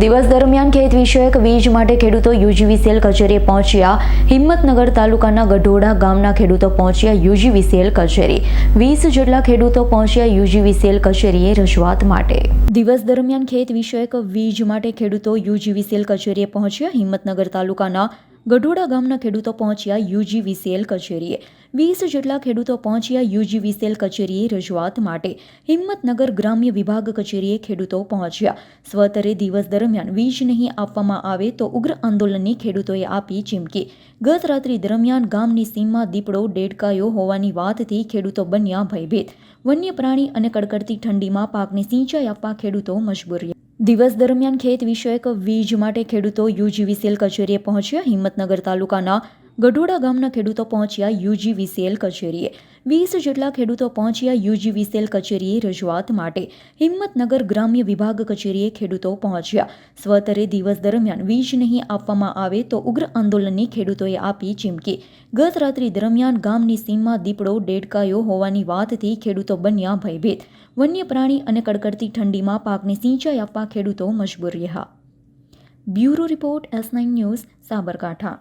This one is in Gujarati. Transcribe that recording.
દિવસ દરમિયાન ખેત વિષયક વીજ માટે ખેડૂતો યુજીવીસીએલ કચેરીએ પહોંચ્યા. હિંમતનગર તાલુકાના ગઢોડા ગામના ખેડૂતો પહોંચ્યા યુજીવીસીએલ કચેરી. વીસ જેટલા ખેડૂતો પહોંચ્યા યુજીવીસીએલ કચેરીએ રજૂઆત માટે. દિવસ દરમિયાન ખેત વિષયક વીજ માટે ખેડૂતો યુજીવીસીએલ કચેરીએ પહોંચ્યા. હિંમતનગર તાલુકાના ગઢોડા ગામના ખેડૂતો પહોંચ્યા યુજીવીસીએલ કચેરીએ. વીસ જેટલા ખેડૂતો પહોંચ્યા યુજીવીસીએલ કચેરીએ રજૂઆત માટે. હિંમતનગર ગ્રામ્ય વિભાગ કચેરીએ ખેડૂતો પહોંચ્યા. સ્વતરે દિવસ દરમિયાન વીજ નહીં આપવામાં આવે તો ઉગ્ર આંદોલનની ખેડૂતોએ આપી ચીમકી. ગત રાત્રિ દરમિયાન ગામની સીમમાં દીપડો, ડેડકાયો હોવાની વાતથી ખેડૂતો બન્યા ભયભીત. વન્ય પ્રાણી અને કડકડતી ઠંડીમાં પાકને સિંચાઈ આપવા ખેડૂતો મજબૂર દિવસ દરમિયાન ખેત વિષયક વીજ માટે ખેડૂતો યુજીવીસીએલ કચેરીએ પહોંચ્યા. હિંમતનગર તાલુકાના ગઢોડા ગામના ખેડૂતો પહોંચ્યા યુજીવીસીએલ કચેરીએ. વીસ જેટલા ખેડૂતો પહોંચ્યા યુજીવીસીએલ કચેરીએ રજૂઆત માટે. હિંમતનગર ગ્રામ્ય વિભાગ કચેરીએ ખેડૂતો પહોંચ્યા. સ્વતરે દિવસ દરમિયાન વીજ નહીં આપવામાં આવે તો ઉગ્ર આંદોલનની ખેડૂતોએ આપી ચીમકી. ગત રાત્રિ દરમિયાન ગામની સીમમાં દીપડો ડેડકાયો હોવાની વાતથી ખેડૂતો બન્યા ભયભીત. વન્ય પ્રાણી અને કડકડતી ઠંડીમાં પાકને સિંચાઈ આપવા ખેડૂતો મજબૂર રહ્યા. Bureau report S nine news, Sabarkantha.